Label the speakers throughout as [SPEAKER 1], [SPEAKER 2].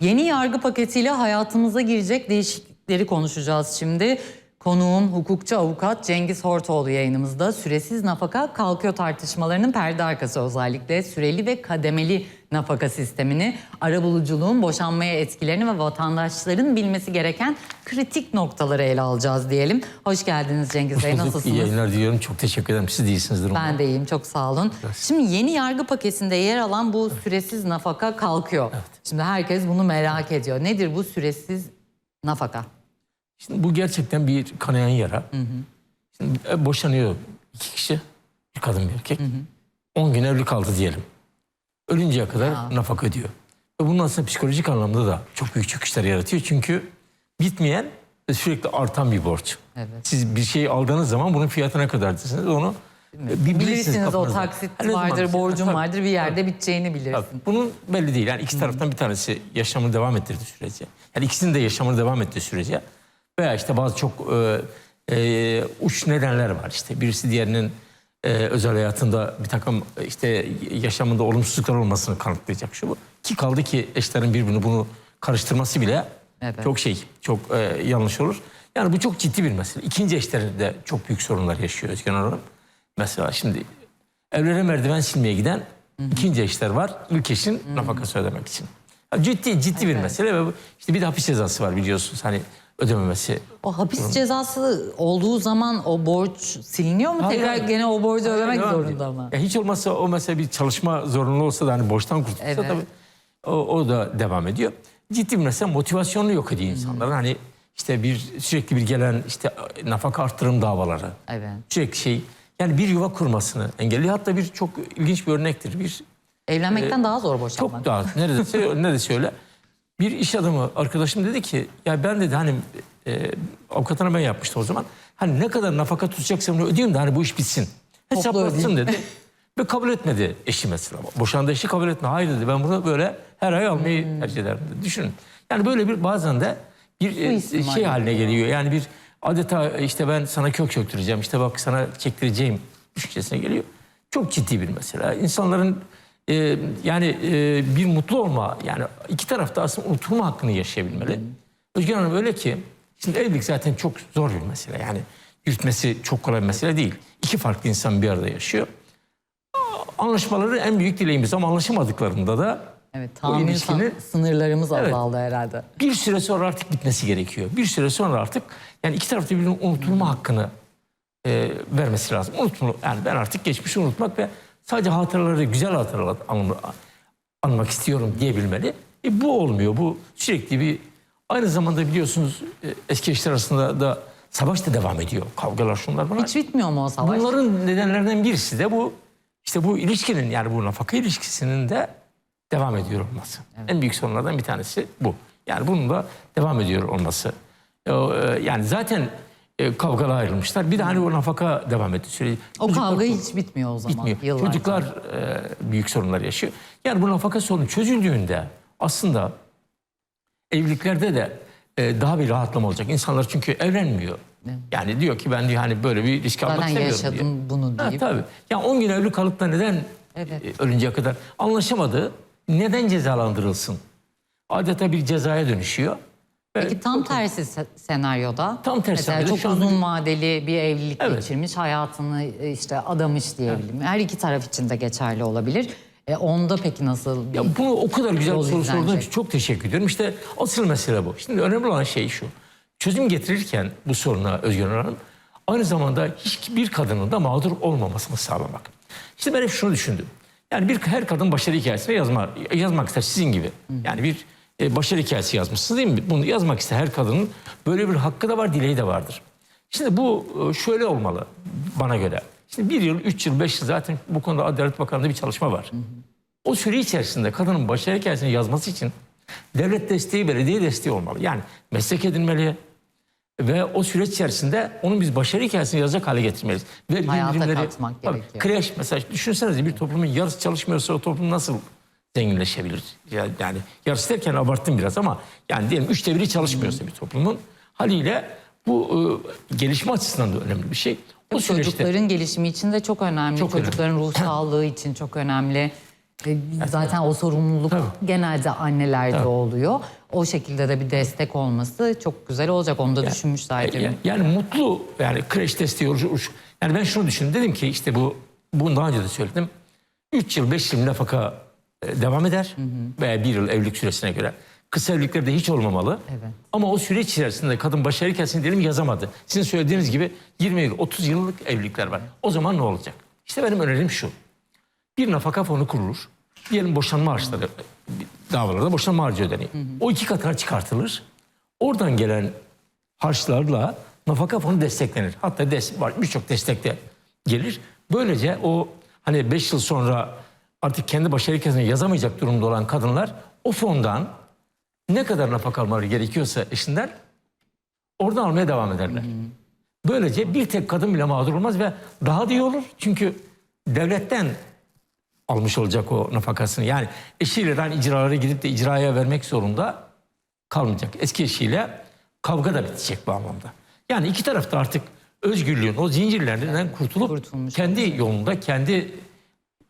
[SPEAKER 1] Yeni yargı paketiyle hayatımıza girecek değişiklikleri konuşacağız şimdi. Konuğum hukukçu avukat Cengiz Hortoğlu yayınımızda. Süresiz nafaka kalkıyor tartışmalarının perde arkası özellikle süreli ve kademeli nafaka sistemini, arabuluculuğun boşanmaya etkilerini ve vatandaşların bilmesi gereken kritik noktaları ele alacağız diyelim. Hoş geldiniz Cengiz Bey,
[SPEAKER 2] Bulduk. İyi
[SPEAKER 1] nasılsınız?
[SPEAKER 2] yayınlar diliyorum. Çok teşekkür ederim. Siz de iyisinizdir umarım.
[SPEAKER 1] Ben de iyiyim, çok sağ olun. Şimdi yeni yargı paketinde yer alan bu süresiz nafaka kalkıyor. Şimdi herkes bunu merak ediyor. Nedir bu süresiz nafaka?
[SPEAKER 2] Şimdi bu gerçekten bir kanayan yara. Şimdi e, boşanıyor iki kişi. Bir kadın bir erkek. 10 gün evli kaldı diyelim. Ölünceye kadar
[SPEAKER 1] Ya.
[SPEAKER 2] nafaka ödüyor. Ve bunun aslında psikolojik anlamda da çok büyük çöküşler yaratıyor. Çünkü bitmeyen ve sürekli artan bir borç.
[SPEAKER 1] Evet.
[SPEAKER 2] Siz bir şey aldığınız zaman bunun fiyatı ne kadar dersiniz onu e, bir bilirsiniz
[SPEAKER 1] o taksit
[SPEAKER 2] zaman
[SPEAKER 1] vardır,
[SPEAKER 2] bitecek?
[SPEAKER 1] borcun
[SPEAKER 2] Tabii.
[SPEAKER 1] vardır, bir yerde biteceğini
[SPEAKER 2] Tabii,
[SPEAKER 1] bilirsin.
[SPEAKER 2] bunun belli değil. Yani iki taraftan bir tanesi yaşamını devam ettirdiği sürece. Yani ikisinin de yaşamını devam ettiği sürece. Veya işte bazı çok e, e, uç nedenler var. İşte birisi diğerinin e, özel hayatında bir takım e, işte yaşamında olumsuzluklar olmasını kanıtlayacak şu bu. Ki kaldı ki eşlerin birbirini bunu karıştırması bile
[SPEAKER 1] Evet.
[SPEAKER 2] çok şey, çok e, yanlış olur. Yani bu çok ciddi bir mesele. İkinci eşlerin de çok büyük sorunlar yaşıyor Özgen Hanım. Mesela şimdi evlere merdiven silmeye giden ikinci eşler var. İlk eşin nafakası ödemek için. Ciddi ciddi bir mesele ve işte bir de hapis cezası var biliyorsunuz hani ödememesi.
[SPEAKER 1] O hapis cezası olduğu zaman o borç siliniyor mu?
[SPEAKER 2] Hayır,
[SPEAKER 1] Tekrar
[SPEAKER 2] hayır.
[SPEAKER 1] gene o borcu ödemek
[SPEAKER 2] Devam
[SPEAKER 1] zorunda
[SPEAKER 2] ediyor.
[SPEAKER 1] mı?
[SPEAKER 2] Ya hiç olmazsa o mesela bir çalışma zorunlu olsa da hani borçtan kurtulsa
[SPEAKER 1] Evet.
[SPEAKER 2] tabii o, o da devam ediyor. Ciddi bir mesele motivasyonunu yok ediyor insanların. Hani işte bir sürekli bir gelen işte nafaka arttırım davaları.
[SPEAKER 1] Evet.
[SPEAKER 2] Sürekli şey yani bir yuva kurmasını engelliyor. Hatta bir çok ilginç bir örnektir. Bir
[SPEAKER 1] Evlenmekten daha zor boşanmak.
[SPEAKER 2] Çok daha neredeyse neredeyse öyle. Bir iş adamı arkadaşım dedi ki ya ben dedi hani e, avukatına ben yapmıştım o zaman. Hani ne kadar nafaka tutacaksam onu ödeyeyim de hani bu iş bitsin. Hesaplatsın dedi. Ve kabul etmedi eşi mesela. Boşandı eşi kabul etme. Hayır dedi ben bunu böyle her ay almayı tercih ederim dedi. Düşünün. Yani böyle bir bazen de bir e, şey haline geliyor. Yani bir adeta işte ben sana kök çöktüreceğim. işte bak sana çektireceğim düşüncesine geliyor. Çok ciddi bir mesele. İnsanların e, yani e, bir mutlu olma yani iki tarafta aslında unutulma hakkını yaşayabilmeli. Özgür Hanım öyle ki şimdi evlilik zaten çok zor bir mesele. Yani yürütmesi çok kolay bir mesele değil. İki farklı insan bir arada yaşıyor. Anlaşmaları en büyük dileğimiz ama anlaşamadıklarında da
[SPEAKER 1] Evet, tahammül
[SPEAKER 2] ilişkinin
[SPEAKER 1] sınırlarımız
[SPEAKER 2] Evet.
[SPEAKER 1] azaldı herhalde.
[SPEAKER 2] bir süre sonra artık bitmesi gerekiyor. Bir süre sonra artık yani iki tarafta birbirinin unutulma hakkını e, vermesi lazım. Unutma, yani ben artık geçmişi unutmak ve sadece hatıraları, güzel hatıralar anla- anmak istiyorum diyebilmeli. E, bu olmuyor. Bu sürekli bir aynı zamanda biliyorsunuz e, eski eşler arasında da savaş da devam ediyor. Kavgalar şunlar bunlar.
[SPEAKER 1] Hiç bitmiyor mu o savaş?
[SPEAKER 2] Bunların nedenlerinden birisi de bu işte bu ilişkinin yani bu nafaka ilişkisinin de devam ediyor olması. En büyük sorunlardan bir tanesi bu. Yani bunun da devam ediyor olması. E, e, Yani zaten e, kavgalar ayrılmışlar. Bir de hani o nafaka devam etti süreci.
[SPEAKER 1] O
[SPEAKER 2] Çocuklar-
[SPEAKER 1] kavga hiç bitmiyor o zaman.
[SPEAKER 2] bitmiyor. Çocuklar e, büyük sorunlar yaşıyor. Yani bu nafaka sorunu çözüldüğünde aslında evliliklerde de e, daha bir rahatlama olacak. İnsanlar çünkü evlenmiyor. Yani diyor ki ben diyor hani böyle bir risk almak
[SPEAKER 1] Zaten
[SPEAKER 2] istemiyorum diye.
[SPEAKER 1] yaşadım bunu
[SPEAKER 2] Ha,
[SPEAKER 1] deyip.
[SPEAKER 2] tabii. Ya 10 gün evli kalıp da neden
[SPEAKER 1] Evet.
[SPEAKER 2] e, ölünceye kadar anlaşamadı? Neden cezalandırılsın? Adeta bir cezaya dönüşüyor.
[SPEAKER 1] Peki tam tersi se- senaryoda
[SPEAKER 2] Tam tersi
[SPEAKER 1] mesela
[SPEAKER 2] senaryoda
[SPEAKER 1] çok uzun
[SPEAKER 2] bir-
[SPEAKER 1] vadeli bir evlilik
[SPEAKER 2] Evet.
[SPEAKER 1] geçirmiş, hayatını e, işte adamış diyebilirim. Her iki taraf için de geçerli olabilir. E, onda peki nasıl bir
[SPEAKER 2] Ya bunu o kadar güzel bir soru sorduğun için çok teşekkür ediyorum. İşte asıl mesele bu. Şimdi önemli olan şey şu. Çözüm getirirken bu soruna Özgür Hanım aynı zamanda hiçbir kadının da mağdur olmamasını sağlamak. İşte ben hep şunu düşündüm. Yani bir her kadın başarı hikayesini yazma, yazmak ister sizin gibi. Yani bir e, başarı hikayesi yazmışsınız değil mi? Bunu yazmak ister her kadının böyle bir hakkı da var, dileği de vardır. Şimdi bu e, şöyle olmalı bana göre. Şimdi bir yıl, üç yıl, beş yıl zaten bu konuda Adalet Bakanlığı'nda bir çalışma var. O süre içerisinde kadının başarı hikayesini yazması için devlet desteği, belediye desteği olmalı. Yani meslek edinmeli ve o süreç içerisinde onun biz başarı hikayesini yazacak hale getirmeliyiz. Ve
[SPEAKER 1] Hayata katmak
[SPEAKER 2] Tabii,
[SPEAKER 1] gerekiyor.
[SPEAKER 2] Kreş mesela düşünsenize bir toplumun yarısı çalışmıyorsa o toplum nasıl zenginleşebilir? Yani, yani yarısı derken abarttım biraz ama yani diyelim üçte biri çalışmıyorsa bir toplumun haliyle bu e, gelişme açısından da önemli bir şey. O süreçte
[SPEAKER 1] çocukların gelişimi için de çok önemli.
[SPEAKER 2] Çok
[SPEAKER 1] Çocukların ruh sağlığı için çok önemli. E, Zaten o sorumluluk
[SPEAKER 2] Tabii.
[SPEAKER 1] genelde annelerde
[SPEAKER 2] Tabii.
[SPEAKER 1] oluyor. O şekilde de bir destek olması çok güzel olacak. Onu da düşünmüşlerdir.
[SPEAKER 2] Yani, yani mutlu yani kreş desteği uç- Yani ben şunu düşündüm. Dedim ki işte bu bunu daha önce de söyledim. 3 yıl 5 yıl nafaka devam eder veya 1 yıl evlilik süresine göre. Kısa evliliklerde hiç olmamalı.
[SPEAKER 1] Evet.
[SPEAKER 2] Ama o süreç içerisinde kadın başarı hikayesini diyelim yazamadı. Sizin söylediğiniz gibi 20 yıl 30 yıllık evlilikler var. O zaman ne olacak? İşte benim önerim şu. Bir nafaka fonu kurulur. Diyelim boşanma harçları davalarda boşanma harcı ödeniyor. O iki katına çıkartılır. Oradan gelen harçlarla nafaka fonu desteklenir. Hatta des var birçok destek de gelir. Böylece o hani 5 yıl sonra artık kendi başarı hikayesini yazamayacak durumda olan kadınlar o fondan ne kadar nafaka almaları gerekiyorsa eşinden oradan almaya devam ederler. Böylece bir tek kadın bile mağdur olmaz ve daha da iyi olur. Çünkü devletten almış olacak o nafakasını. Yani eşiyle hani icralara gidip de icraya vermek zorunda kalmayacak. Eski eşiyle kavga da bitecek bu anlamda. Yani iki tarafta artık özgürlüğün o zincirlerinden kurtulup
[SPEAKER 1] Kurtulmuş
[SPEAKER 2] kendi yolunda, kendi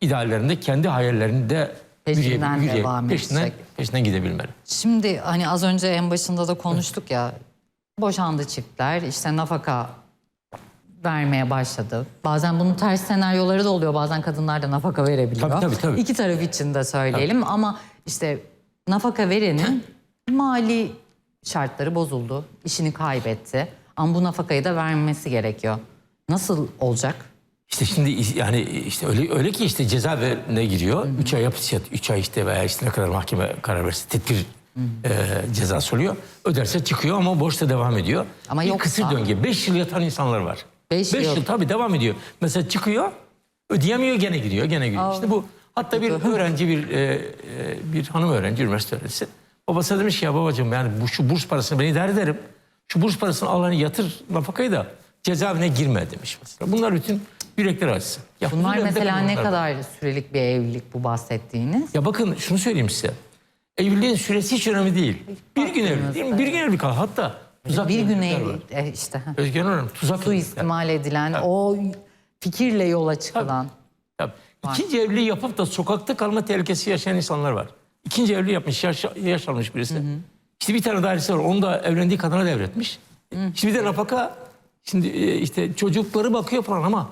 [SPEAKER 2] ideallerinde, kendi hayallerinde
[SPEAKER 1] Peşinden
[SPEAKER 2] yürüyebil-
[SPEAKER 1] devam
[SPEAKER 2] peşinden,
[SPEAKER 1] edecek.
[SPEAKER 2] peşinden gidebilmeli.
[SPEAKER 1] Şimdi hani az önce en başında da konuştuk ya boşandı çiftler işte nafaka vermeye başladı. Bazen bunun ters senaryoları da oluyor. Bazen kadınlar da nafaka verebiliyor.
[SPEAKER 2] Tabii, tabii, tabii.
[SPEAKER 1] İki taraf için de söyleyelim ama işte nafaka verenin mali şartları bozuldu. işini kaybetti. Ama bu nafakayı da vermesi gerekiyor. Nasıl olacak?
[SPEAKER 2] İşte şimdi yani işte öyle öyle ki işte cezaevine giriyor. 3 ay hapis yat, 3 ay işte veya işte ne kadar mahkeme karar verirse tedbir e, cezası oluyor. Öderse çıkıyor ama borçta devam ediyor.
[SPEAKER 1] Ama
[SPEAKER 2] bir
[SPEAKER 1] yoksa-
[SPEAKER 2] kısır döngü. 5 yıl yatan insanlar var.
[SPEAKER 1] Beş
[SPEAKER 2] 5
[SPEAKER 1] yıl.
[SPEAKER 2] yıl. tabii devam ediyor. Mesela çıkıyor, ödeyemiyor gene gidiyor, gene gidiyor. İşte bu hatta bir öğrenci bir e, e, bir hanım öğrenci üniversite öğrencisi. Babası demiş ki ya babacığım yani bu şu burs parasını ben idare ederim. Şu burs parasını al hani yatır nafakayı da cezaevine girme demiş mesela. Bunlar bütün yürekler acısı. Ya
[SPEAKER 1] Bunlar mesela ne kadar sürelik bir evlilik bu bahsettiğiniz?
[SPEAKER 2] Ya bakın şunu söyleyeyim size. Evliliğin süresi hiç önemli değil. Bir gün evlilik değil mi? Bir gün evlilik hatta tuzak
[SPEAKER 1] bir gün
[SPEAKER 2] evlilikler var.
[SPEAKER 1] evlilik e, işte.
[SPEAKER 2] Özgen Hanım tuzak evlilikler.
[SPEAKER 1] suistimal edilen o fikirle yola çıkılan.
[SPEAKER 2] Tabii. İkinci evliliği yapıp da sokakta kalma tehlikesi yaşayan insanlar var. İkinci evliliği yapmış, yaş, yaş almış birisi. İşte bir tane dairesi var, onu da evlendiği kadına devretmiş. Şimdi bir de nafaka, şimdi e, işte çocukları bakıyor falan ama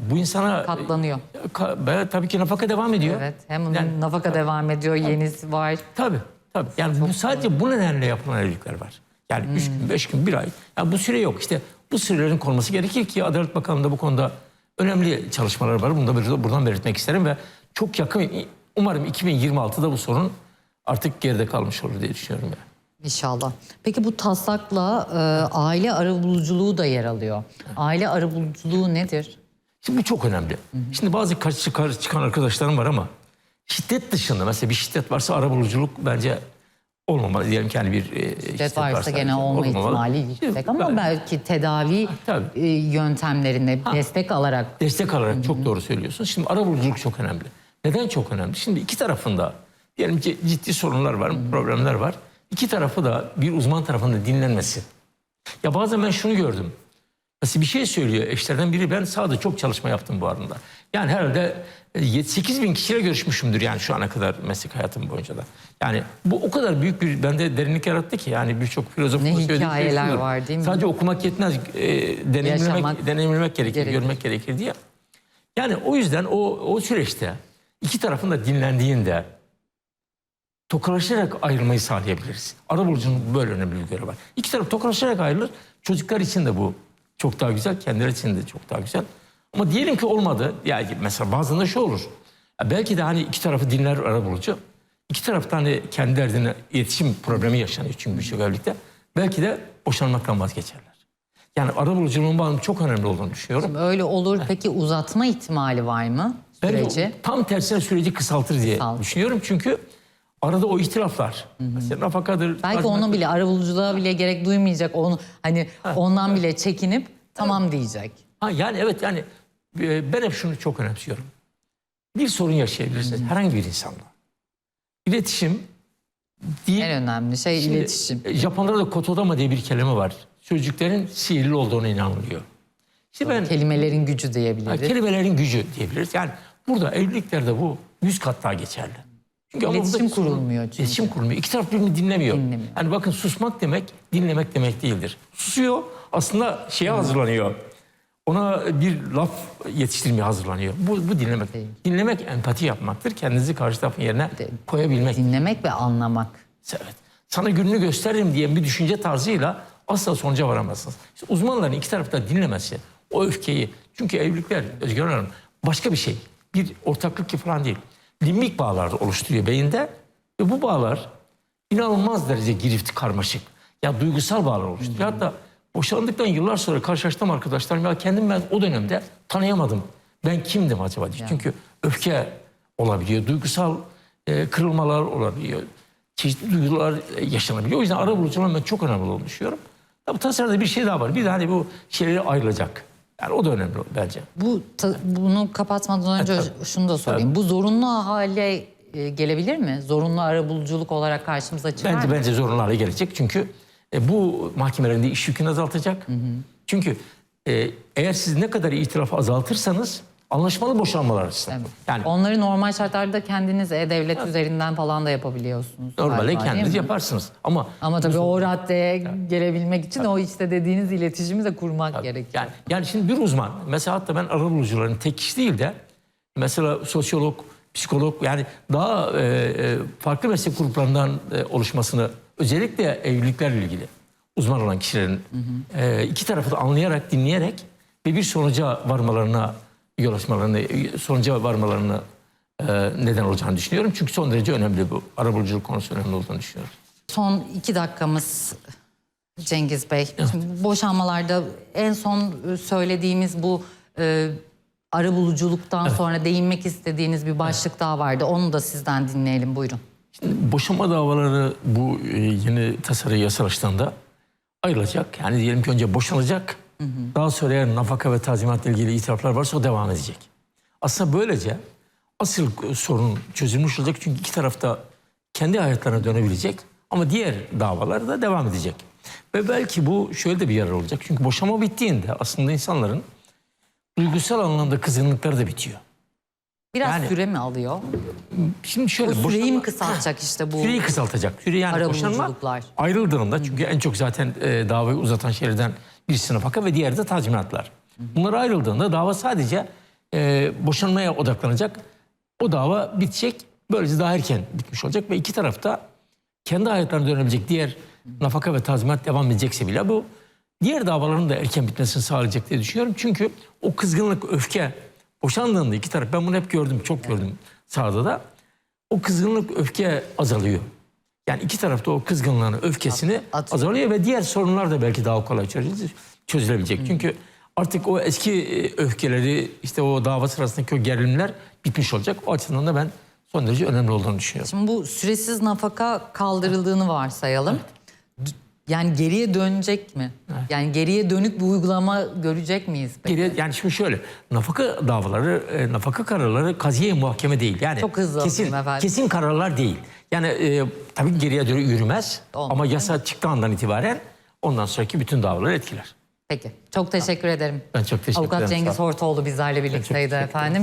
[SPEAKER 2] bu insana...
[SPEAKER 1] Katlanıyor.
[SPEAKER 2] Ya, ka- tabii ki nafaka devam ediyor.
[SPEAKER 1] Evet. Hem onun
[SPEAKER 2] Yani-
[SPEAKER 1] nafaka devam ediyor, yenisi var.
[SPEAKER 2] Tabii, tabii. Yani bu sadece bu nedenle yapılan evlilikler var. Yani üç gün, beş gün, bir ay. Yani bu süre yok. İşte bu sürelerin konması gerekir ki Adalet Bakanlığı'nda bu konuda önemli çalışmalar var. Bunu da buradan belirtmek isterim ve çok yakın, umarım 2026'da bu sorun artık geride kalmış olur diye düşünüyorum. Yani.
[SPEAKER 1] İnşallah. Peki bu taslakla e, aile arabuluculuğu da yer alıyor. Aile arabuluculuğu nedir?
[SPEAKER 2] Şimdi bu çok önemli. Şimdi bazı karşı çıkar, çıkan arkadaşlarım var ama şiddet dışında mesela bir şiddet varsa arabuluculuk bence olmamalı. Diyelim ki hani bir e,
[SPEAKER 1] Şiddet varsa gene olma
[SPEAKER 2] olmamalı.
[SPEAKER 1] ihtimali yüksek ama
[SPEAKER 2] Ben-
[SPEAKER 1] belki tedavi
[SPEAKER 2] Tabii.
[SPEAKER 1] e, yöntemlerine destek alarak
[SPEAKER 2] Destek alarak çok doğru söylüyorsun. Şimdi arabuluculuk çok önemli. Neden çok önemli? Şimdi iki tarafında diyelim ki ciddi sorunlar var, problemler var. İki tarafı da bir uzman tarafında dinlenmesi. Ya bazen ben şunu gördüm. Mesela bir şey söylüyor eşlerden biri. Ben sahada çok çalışma yaptım bu arada. Yani herhalde 8 bin kişiyle görüşmüşümdür yani şu ana kadar meslek hayatım boyunca da. Yani bu o kadar büyük bir bende derinlik yarattı ki yani birçok filozofun
[SPEAKER 1] Ne
[SPEAKER 2] şey
[SPEAKER 1] hikayeler var değil mi?
[SPEAKER 2] Sadece okumak yetmez. E, deneyimlemek,
[SPEAKER 1] Yaşamak
[SPEAKER 2] deneyimlemek gerekir,
[SPEAKER 1] gerekir.
[SPEAKER 2] görmek gerekir diye. Yani o yüzden o, o süreçte iki tarafın da dinlendiğinde tokalaşarak ayrılmayı sağlayabiliriz. Arabulucunun böyle önemli bir görevi var. İki taraf tokalaşarak ayrılır. Çocuklar için de bu çok daha güzel, kendileri için de çok daha güzel. Ama diyelim ki olmadı. Yani mesela bazen de şu olur. Ya belki de hani iki tarafı dinler arabulucu. İki tarafta hani kendi derdine iletişim problemi yaşanıyor çünkü birçok evlilikte. Belki de boşanmaktan vazgeçerler. Yani arabuluculuğun bağlamı çok önemli olduğunu düşünüyorum.
[SPEAKER 1] öyle olur. Peki uzatma ihtimali var mı süreci?
[SPEAKER 2] o tam tersine süreci kısaltır diye
[SPEAKER 1] Kısaltır.
[SPEAKER 2] düşünüyorum. Çünkü arada o ihtilaflar. Mesela nafakadır.
[SPEAKER 1] Belki
[SPEAKER 2] tazminat-
[SPEAKER 1] onu bile arabuluculuğa bile gerek duymayacak. Onu hani ondan bile çekinip tamam diyecek.
[SPEAKER 2] Ha, yani evet yani e, ben hep şunu çok önemsiyorum. Bir sorun yaşayabilirsiniz herhangi bir insanla. İletişim değil.
[SPEAKER 1] En önemli şey
[SPEAKER 2] Şimdi,
[SPEAKER 1] iletişim.
[SPEAKER 2] e, Japonlarda kotodama diye bir kelime var. Sözcüklerin sihirli olduğuna inanılıyor. İşte ben
[SPEAKER 1] Kelimelerin gücü
[SPEAKER 2] ha,
[SPEAKER 1] diyebiliriz.
[SPEAKER 2] kelimelerin gücü diyebiliriz. Yani burada evliliklerde bu yüz kat daha geçerli. Çünkü
[SPEAKER 1] İletişim kurulmuyor çünkü.
[SPEAKER 2] İletişim kurulmuyor. İki taraf birbirini dinlemiyor.
[SPEAKER 1] Dinlemiyor.
[SPEAKER 2] Yani bakın susmak demek dinlemek demek değildir. Susuyor aslında şeye hazırlanıyor. Ona bir laf yetiştirmeye hazırlanıyor. Bu, bu dinlemek.
[SPEAKER 1] Değil.
[SPEAKER 2] Dinlemek empati yapmaktır. Kendinizi karşı tarafın yerine
[SPEAKER 1] Değil.
[SPEAKER 2] koyabilmek.
[SPEAKER 1] Dinlemek ve anlamak.
[SPEAKER 2] Evet. Sana gününü gösteririm diye bir düşünce tarzıyla asla sonuca varamazsınız. İşte uzmanların iki tarafta dinlemesi, o öfkeyi. Çünkü evlilikler Özgür Hanım başka bir şey. Bir ortaklık falan değil. Limbik bağlar oluşturuyor beyinde ve bu bağlar inanılmaz derece girift karmaşık. Ya duygusal bağlar oluşturuyor. Hatta boşandıktan yıllar sonra karşılaştığım arkadaşlarım ya kendim ben o dönemde tanıyamadım. Ben kimdim acaba diye. Çünkü öfke olabiliyor, duygusal e, kırılmalar olabiliyor. Çeşitli duygular e, yaşanabiliyor. O yüzden ara buluculuğun ben çok önemli olduğunu düşünüyorum. Tabii tasarıda bir şey daha var. Bir de hani bu şeyleri ayrılacak. Yani o da önemli bence.
[SPEAKER 1] Bu ta- bunu kapatmadan önce
[SPEAKER 2] Evet,
[SPEAKER 1] şunu da sorayım. Bu zorunlu hale e, gelebilir mi? Zorunlu arabuluculuk olarak karşımıza çıkar
[SPEAKER 2] Bence
[SPEAKER 1] mı?
[SPEAKER 2] bence zorunlu hale gelecek. Çünkü e, bu mahkemelerin de iş yükünü azaltacak. Çünkü e, eğer siz ne kadar itirafı azaltırsanız anlaşmalı boşanmalar açısından. Yani
[SPEAKER 1] Onları normal şartlarda kendiniz e-devlet üzerinden falan da yapabiliyorsunuz.
[SPEAKER 2] normalde
[SPEAKER 1] galiba, değil
[SPEAKER 2] kendiniz
[SPEAKER 1] mi?
[SPEAKER 2] yaparsınız. Ama
[SPEAKER 1] Ama tabii o raddeye gelebilmek için o işte dediğiniz iletişimi de kurmak gerekiyor.
[SPEAKER 2] Yani, yani şimdi bir uzman, mesela hatta ben arabulucuların tek kişi değil de mesela sosyolog, psikolog yani daha e, e, farklı meslek gruplarından e, oluşmasını özellikle evliliklerle ilgili uzman olan kişilerin e, iki tarafı da anlayarak, dinleyerek ve bir sonuca varmalarına yol açmalarını, sonuca varmalarını e, neden olacağını düşünüyorum. Çünkü son derece önemli bu. Arabuluculuk konusu önemli olduğunu düşünüyorum.
[SPEAKER 1] Son iki dakikamız Cengiz Bey. Şimdi boşanmalarda en son söylediğimiz bu e, arabuluculuktan sonra değinmek istediğiniz bir başlık daha vardı. Onu da sizden dinleyelim buyurun.
[SPEAKER 2] Boşanma davaları bu e, yeni tasarı yasalaştığında ayrılacak. Yani diyelim ki önce boşanacak. Daha sonra eğer nafaka ve tazminatla ilgili itiraflar varsa o devam edecek. Aslında böylece asıl sorun çözülmüş olacak. Çünkü iki tarafta kendi hayatlarına dönebilecek. Ama diğer davalar da devam edecek. Ve belki bu şöyle de bir yarar olacak. Çünkü boşanma bittiğinde aslında insanların duygusal anlamda kızgınlıkları da bitiyor.
[SPEAKER 1] Biraz
[SPEAKER 2] Yani-
[SPEAKER 1] süre mi alıyor?
[SPEAKER 2] Şimdi şöyle
[SPEAKER 1] O süreyi
[SPEAKER 2] boşanma-
[SPEAKER 1] mi kısaltacak işte bu?
[SPEAKER 2] Süreyi kısaltacak. Süre yani boşanma ayrıldığında çünkü en çok zaten e, davayı uzatan şeylerden birisi nafaka ve diğeri de tazminatlar. Bunlar ayrıldığında dava sadece e, boşanmaya odaklanacak. O dava bitecek. Böylece daha erken bitmiş olacak ve iki tarafta kendi hayatlarına dönebilecek diğer nafaka ve tazminat devam edecekse bile bu diğer davaların da erken bitmesini sağlayacak diye düşünüyorum. Çünkü o kızgınlık, öfke boşandığında iki taraf ben bunu hep gördüm, çok gördüm sahada da o kızgınlık, öfke azalıyor. Yani iki tarafta o kızgınlığını, öfkesini
[SPEAKER 1] At-
[SPEAKER 2] azalıyor ve diğer sorunlar da belki daha kolay çözüle- çözülebilecek. Çünkü artık o eski e, öfkeleri, işte o dava sırasındaki o gerilimler bitmiş olacak. O açıdan da ben son derece önemli olduğunu düşünüyorum.
[SPEAKER 1] Şimdi bu süresiz nafaka kaldırıldığını varsayalım. D- Yani geriye dönecek mi? Yani geriye dönük bir uygulama görecek miyiz? peki?
[SPEAKER 2] Geriye, yani şimdi şöyle, nafaka davaları, e, nafaka kararları kaziye muhakeme değil. Yani
[SPEAKER 1] Çok hızlı
[SPEAKER 2] kesin,
[SPEAKER 1] efendim.
[SPEAKER 2] kesin kararlar değil. Yani e, tabii geriye doğru yürümez
[SPEAKER 1] Olmaz,
[SPEAKER 2] ama yasa çıktığı andan itibaren ondan sonraki bütün davaları etkiler.
[SPEAKER 1] Peki. Çok teşekkür ederim.
[SPEAKER 2] Ben çok teşekkür
[SPEAKER 1] Avukat
[SPEAKER 2] ederim.
[SPEAKER 1] Cengiz
[SPEAKER 2] Sağ olun.
[SPEAKER 1] Hortoğlu bizlerle birlikteydi efendim.